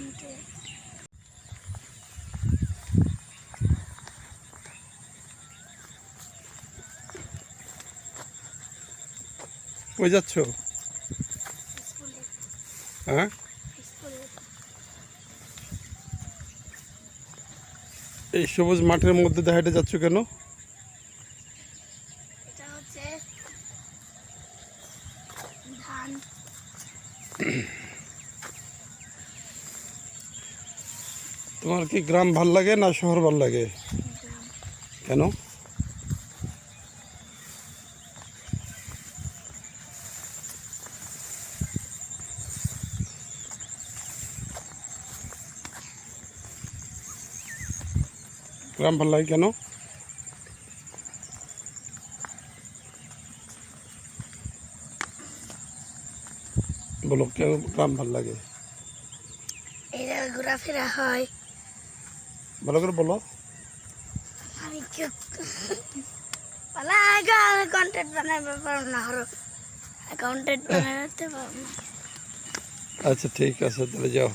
Content কই যাচ্ছ? হ্যাঁ? এই সবুজ মাঠের মধ্যে দিয়ে হেঁটে যাচ্ছ কেন? ধান। তোমার কি গ্রাম ভালো লাগে না শহর ভালো লাগে? কেন? গ্রাম ভালো লাগে কেন? বলো, কেন গ্রাম ভালো লাগে? ঘোরাফেরা হয়। ভালো করে বলো। আচ্ছা ঠিক আছে তাহলে যাও।